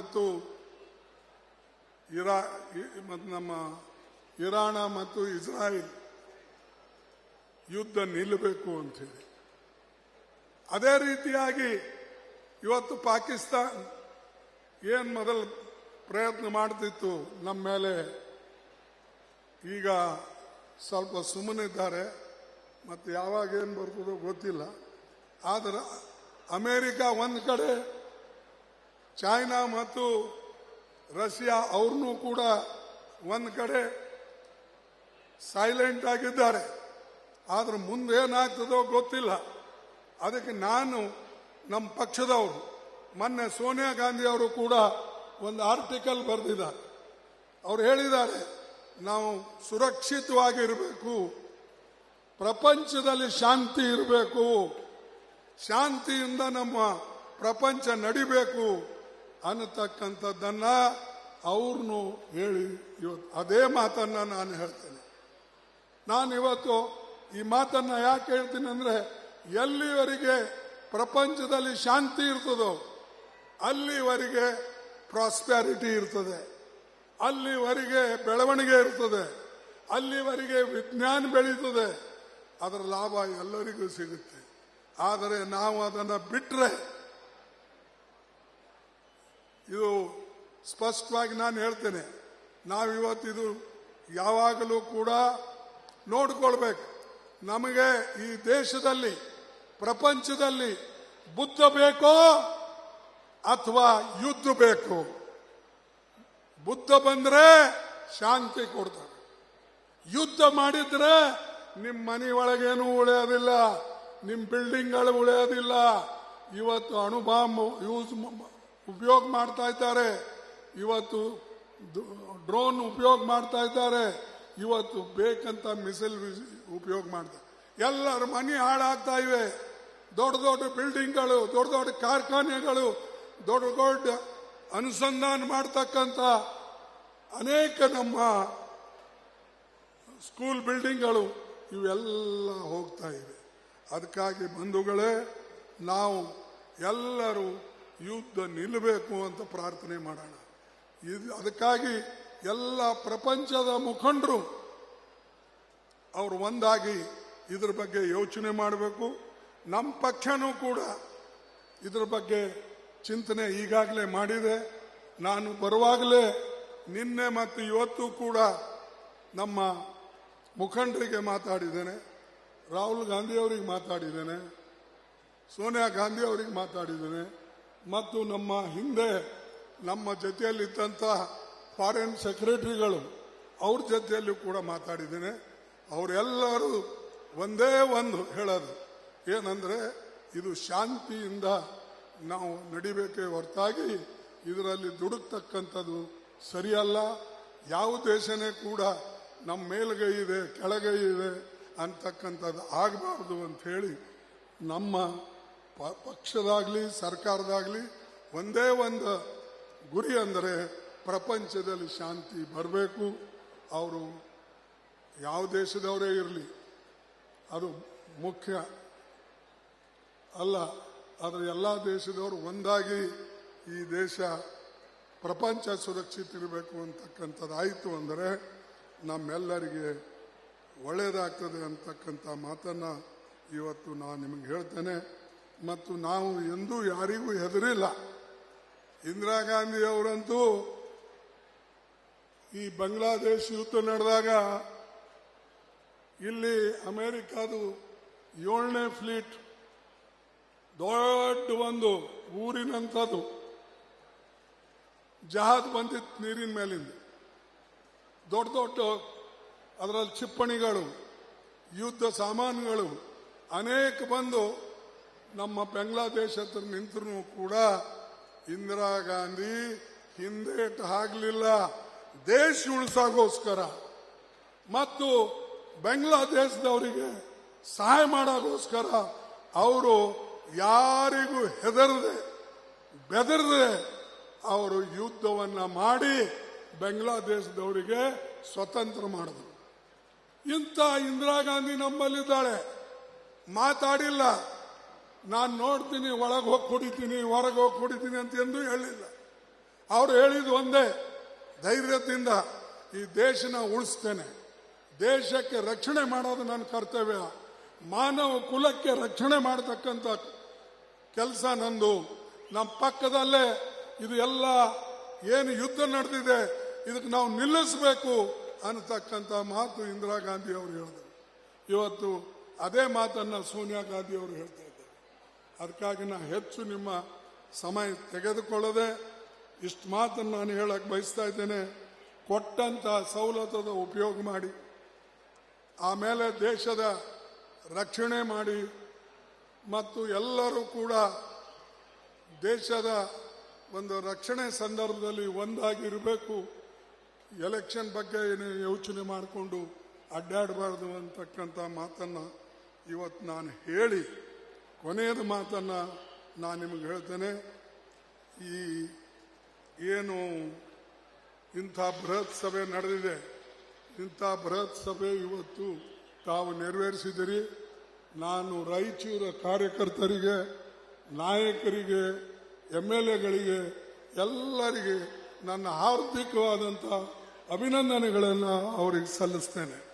ಮತ್ತು ಇರಾ ನಮ್ಮ ಇರಾಣ ಮತ್ತು ಇಸ್ರಾಯೇಲ್ ಯುದ್ಧ ನಿಲ್ಲಬೇಕು ಅಂತೇಳಿ ಅದೇ ರೀತಿಯಾಗಿ ಇವತ್ತು ಪಾಕಿಸ್ತಾನ್ ಏನು ಮೊದಲು ಪ್ರಯತ್ನ ಮಾಡ್ತಿತ್ತು ನಮ್ಮ ಮೇಲೆ, ಈಗ ಸ್ವಲ್ಪ ಸುಮ್ಮನಿದ್ದಾರೆ ಮತ್ತು ಯಾವಾಗ ಏನು ಬರ್ತದೋ ಗೊತ್ತಿಲ್ಲ. ಆದರೆ ಅಮೇರಿಕ ಒಂದು ಕಡೆ ಚೈನಾ ಮತ್ತು ರಷ್ಯಾ ಅವ್ರನ್ನೂ ಕೂಡ ಒಂದು ಕಡೆ ಸೈಲೆಂಟ್ ಆಗಿದ್ದಾರೆ. ಆದ್ರೆ ಮುಂದೆ ಏನಾಗ್ತದೋ ಗೊತ್ತಿಲ್ಲ. ಅದಕ್ಕೆ ನಾನು ನಮ್ಮ ಪಕ್ಷದವರು, ಮೊನ್ನೆ ಸೋನಿಯಾ ಗಾಂಧಿ ಅವರು ಕೂಡ ಒಂದು ಆರ್ಟಿಕಲ್ ಬರೆದಿದ್ದಾರೆ. ಅವ್ರು ಹೇಳಿದ್ದಾರೆ, ನಾವು ಸುರಕ್ಷಿತವಾಗಿರಬೇಕು, ಪ್ರಪಂಚದಲ್ಲಿ ಶಾಂತಿ ಇರಬೇಕು, ಶಾಂತಿಯಿಂದ ನಮ್ಮ ಪ್ರಪಂಚ ನಡಿಬೇಕು ಅನ್ನತಕ್ಕಂಥದ್ದನ್ನ ಅವ್ರನ್ನು ಹೇಳಿ ಇವತ್ತು ಅದೇ ಮಾತನ್ನ ನಾನು ಹೇಳ್ತೇನೆ. ನಾನು ಇವತ್ತು ಈ ಮಾತನ್ನ ಯಾಕೆ ಹೇಳ್ತೀನಿ ಅಂದ್ರೆ, ಎಲ್ಲಿವರೆಗೆ ಪ್ರಪಂಚದಲ್ಲಿ ಶಾಂತಿ ಇರ್ತದೋ, ಅಲ್ಲಿವರೆಗೆ ಪ್ರಾಸ್ಪ್ಯಾರಿಟಿ ಇರ್ತದೆ. ಅಲ್ಲಿವರೆಗೆ ಬೆಳವಣಿಗೆ ಇರ್ತದೆ. ಅಲ್ಲಿವರೆಗೆ ವಿಜ್ಞಾನ ಬೆಳೀತದೆ. ಅದರ ಲಾಭ ಎಲ್ಲರಿಗೂ ಸಿಗುತ್ತೆ. ಆದರೆ ನಾವು ಅದನ್ನು ಬಿಟ್ಟರೆ ಇದು ಸ್ಪಷ್ಟವಾಗಿ ನಾನು ಹೇಳ್ತೇನೆ. ನಾವಿವತ್ತಿದು ಯಾವಾಗಲೂ ಕೂಡ ನೋಡಿಕೊಳ್ಬೇಕು. ನಮಗೆ ಈ ದೇಶದಲ್ಲಿ, ಪ್ರಪಂಚದಲ್ಲಿ ಬುದ್ಧ ಬೇಕೋ ಅಥವಾ ಯುದ್ಧ ಬೇಕು? ಬುದ್ಧ ಬಂದ್ರೆ ಶಾಂತಿ ಕೊಡ್ತಾರೆ. ಯುದ್ಧ ಮಾಡಿದ್ರೆ ನಿಮ್ಮ ಮನೆ ಒಳಗೇನು ಉಳಿಯೋದಿಲ್ಲ, ನಿಮ್ಮ ಬಿಲ್ಡಿಂಗ್ಗಳು ಉಳಿಯೋದಿಲ್ಲ. ಇವತ್ತು ಅಣುಬಾಂಬ್ ಯೂಸ್ ಉಪಯೋಗ ಮಾಡ್ತಾ ಇದ್ದಾರೆ. ಇವತ್ತು ಡ್ರೋನ್ ಉಪಯೋಗ ಮಾಡ್ತಾ ಇದ್ದಾರೆ. ಇವತ್ತು ಬೇಕಂತ ಮಿಸೈಲ್ ಉಪಯೋಗ ಮಾಡ್ತಾರೆ ಎಲ್ಲರ ಮನೆ ಹಾಳಾಗ್ತಾ ಇವೆ. ದೊಡ್ಡ ದೊಡ್ಡ ಬಿಲ್ಡಿಂಗ್ಗಳು, ದೊಡ್ಡ ದೊಡ್ಡ ಕಾರ್ಖಾನೆಗಳು, ದೊಡ್ಡ ದೊಡ್ಡ ಅನುಸಂಧಾನ ಮಾಡ್ತಕ್ಕಂಥ ಅನೇಕ ನಮ್ಮ ಸ್ಕೂಲ್ ಬಿಲ್ಡಿಂಗ್ಗಳು ಇವೆಲ್ಲ ಹೋಗ್ತಾ ಇವೆ. ಅದಕ್ಕಾಗಿ ಬಂಧುಗಳೇ, ನಾವು ಎಲ್ಲರೂ ಯುದ್ಧ ನಿಲ್ಲಬೇಕು ಅಂತ ಪ್ರಾರ್ಥನೆ ಮಾಡೋಣ. ಇದು ಅದಕ್ಕಾಗಿ ಎಲ್ಲ ಪ್ರಪಂಚದ ಮುಖಂಡರು ಅವರು ಒಂದಾಗಿ ಇದ್ರ ಬಗ್ಗೆ ಯೋಚನೆ ಮಾಡಬೇಕು. ನಮ್ಮ ಪಕ್ಷನೂ ಕೂಡ ಇದ್ರ ಬಗ್ಗೆ ಚಿಂತನೆ ಈಗಾಗಲೇ ಮಾಡಿದೆ. ನಾನು ಬರುವಾಗಲೇ ನಿನ್ನೆ ಮತ್ತು ಇವತ್ತು ಕೂಡ ನಮ್ಮ ಮುಖಂಡರಿಗೆ ಮಾತಾಡಿದ್ದೇನೆ. ರಾಹುಲ್ ಗಾಂಧಿ ಅವರಿಗೆ ಮಾತಾಡಿದ್ದೇನೆ. ಸೋನಿಯಾ ಗಾಂಧಿ ಅವರಿಗೆ ಮಾತಾಡಿದ್ದೇನೆ. ಮತ್ತು ನಮ್ಮ ಹಿಂದೆ ನಮ್ಮ ಜೊತೆಯಲ್ಲಿದ್ದಂಥ ಫಾರಿನ್ ಸೆಕ್ರೆಟರಿಗಳು ಅವ್ರ ಜೊತೆಯಲ್ಲೂ ಕೂಡ ಮಾತಾಡಿದ್ದೇನೆ. ಅವರೆಲ್ಲರೂ ಒಂದೇ ಒಂದು ಹೇಳೋದು. ಏನಂದರೆ, ಇದು ಶಾಂತಿಯಿಂದ ನಾವು ನಡಿಬೇಕೇ ಹೊರತಾಗಿ ಇದರಲ್ಲಿ ದುಡುಕ್ತಕ್ಕಂಥದ್ದು ಸರಿಯಲ್ಲ. ಯಾವ ದೇಶನೇ ಕೂಡ ನಮ್ಮ ಮೇಲ್ಗೈ ಇದೆ, ಕೆಳಗೈ ಇದೆ ಅಂತಕ್ಕಂಥದ್ದು ಆಗಬಾರ್ದು ಅಂತ ಹೇಳಿ ನಮ್ಮ ಪಕ್ಷದಾಗ್ಲಿ, ಸರ್ಕಾರದಾಗಲಿ ಒಂದೇ ಒಂದು ಗುರಿ ಅಂದರೆ ಪ್ರಪಂಚದಲ್ಲಿ ಶಾಂತಿ ಬರಬೇಕು. ಅವರು ಯಾವ ದೇಶದವರೇ ಇರಲಿ, ಅದು ಮುಖ್ಯ. ಅಲ್ಲ, ಆದರೆ ಎಲ್ಲ ದೇಶದವರು ಒಂದಾಗಿ ಈ ದೇಶ ಪ್ರಪಂಚ ಸುರಕ್ಷಿತ ಇರಬೇಕು ಅಂತಕ್ಕಂಥದ್ದು ಆಯಿತು ಅಂದರೆ ನಮ್ಮೆಲ್ಲರಿಗೆ ಒಳ್ಳೆಯದಾಗ್ತದೆ ಅಂತಕ್ಕಂಥ ಮಾತನ್ನು ಇವತ್ತು ನಾನು ನಿಮಗೆ ಹೇಳ್ತೇನೆ. ಮತ್ತು ನಾವು ಎಂದೂ ಯಾರಿಗೂ ಹೆದರಿಲ್ಲ. ಇಂದಿರಾ ಗಾಂಧಿ ಅವರಂತೂ ಈ ಬಾಂಗ್ಲಾದೇಶ ಯುದ್ಧ ನಡೆದಾಗ ಇಲ್ಲಿ ಅಮೆರಿಕಾದ ಏಳನೇ ಫ್ಲೀಟ್ ದೊಡ್ಡ ಒಂದು ಊರಿನಂಥದ್ದು. ಜಹಾಜ್ ಬಂದಿತ್ತು ನೀರಿನ ಮೇಲಿಂದ. ದೊಡ್ಡ ದೊಡ್ಡ ಅದರಲ್ಲಿ ಚಿಪ್ಪಣಿಗಳು ಯುದ್ಧ ಸಾಮಾನುಗಳು ಅನೇಕ ಬಂದು ನಮ್ಮ ಬಾಂಗ್ಲಾದೇಶ ಹತ್ರ ನಿಂತರೂ ಕೂಡ ಇಂದಿರಾ ಗಾಂಧಿ ಹಿಂದೇಟು ಆಗಲಿಲ್ಲ. ದೇಶ ಉಳಿಸೋಗೋಸ್ಕರ. ಮತ್ತು ಬಾಂಗ್ಲಾದೇಶದವರಿಗೆ ಸಹಾಯ ಮಾಡೋಕ್ಕೋಸ್ಕರ ಅವರು ಯಾರಿಗೂ ಹೆದರದೆ, ಬೆದರದೆ ಅವರು ಯುದ್ಧವನ್ನ ಮಾಡಿ ಬಾಂಗ್ಲಾದೇಶದವರಿಗೆ ಸ್ವತಂತ್ರ ಮಾಡಿದ್ರು. ಇಂಥ ಇಂದಿರಾ ಗಾಂಧಿ ನಮ್ಮಲ್ಲಿದ್ದಾಳೆ. ಮಾತಾಡಿಲ್ಲ. ನಾನು ನೋಡ್ತೀನಿ, ಒಳಗೆ ಹೋಗಿ ಕುಡಿತೀನಿ, ಹೊರಗೆ ಹೋಗಿ ಕುಡಿತೀನಿ ಅಂತ ಎಂದೂ ಹೇಳಿಲ್ಲ. ಅವರು ಹೇಳಿದ್ದು ಒಂದೇ, ಧೈರ್ಯದಿಂದ ಈ ದೇಶನ ಉಳಿಸ್ತೇನೆ. ದೇಶಕ್ಕೆ ರಕ್ಷಣೆ ಮಾಡೋದು ನನ್ನ ಕರ್ತವ್ಯ. ಮಾನವ ಕುಲಕ್ಕೆ ರಕ್ಷಣೆ ಮಾಡತಕ್ಕಂಥ ಕೆಲಸ ನಂದು. ನಮ್ಮ ಪಕ್ಕದಲ್ಲೇ ಇದು ಎಲ್ಲ ಏನು ಯುದ್ಧ ನಡೆದಿದೆ ಇದಕ್ಕೆ ನಾವು ನಿಲ್ಲಿಸಬೇಕು ಅನ್ನತಕ್ಕಂಥ ಮಾತು ಇಂದಿರಾ ಗಾಂಧಿ ಅವರು ಹೇಳಿದರು. ಇವತ್ತು ಅದೇ ಮಾತನ್ನು ಸೋನಿಯಾ ಗಾಂಧಿ ಅವರು ಹೇಳ್ತಾ ಇದ್ದಾರೆ ಅದಕ್ಕಾಗಿ ನಾನು ಹೆಚ್ಚು ನಿಮ್ಮ ಸಮಯ ತೆಗೆದುಕೊಳ್ಳದೆ ಇಷ್ಟು ಮಾತನ್ನು ನಾನು ಹೇಳಕ್ಕೆ ಬಯಸ್ತಾ ಇದ್ದೇನೆ. ಕೊಟ್ಟಂತ ಸವಲತ್ತದ ಉಪಯೋಗ ಮಾಡಿ. ಆಮೇಲೆ ದೇಶದ ರಕ್ಷಣೆ ಮಾಡಿ. ಮತ್ತು ಎಲ್ಲರೂ ಕೂಡ ದೇಶದ ಒಂದು ರಕ್ಷಣೆ ಸಂದರ್ಭದಲ್ಲಿ ಒಂದಾಗಿರಬೇಕು ಎಲೆಕ್ಷನ್ ಬಗ್ಗೆ ಏನೇ ಯೋಚನೆ ಮಾಡಿಕೊಂಡು ಅಡ್ಡಾಡಬಾರ್ದು ಅಂತಕ್ಕಂಥ ಮಾತನ್ನು ಇವತ್ತು ನಾನು ಹೇಳಿ ಕೊನೆಯದ ಮಾತನ್ನು ನಾನು ನಿಮಗೆ ಹೇಳ್ತೇನೆ. ಈ ಏನು ಇಂಥ ಬೃಹತ್ ಸಭೆ ನಡೆದಿದೆ. ಇಂಥ ಬೃಹತ್ ಸಭೆ ಇವತ್ತು ತಾವು ನೆರವೇರಿಸಿದಿರಿ ನಾನು ರಾಯಚೂರ ಕಾರ್ಯಕರ್ತರಿಗೆ, ನಾಯಕರಿಗೆ ಎಂ ಎಲ್ ಎಗಳಿಗೆ, ಎಲ್ಲರಿಗೆ ನನ್ನ ಹಾರ್ದಿಕವಾದಂಥ ಅಭಿನಂದನೆಗಳನ್ನು ಅವರಿಗೆ ಸಲ್ಲಿಸ್ತೇನೆ.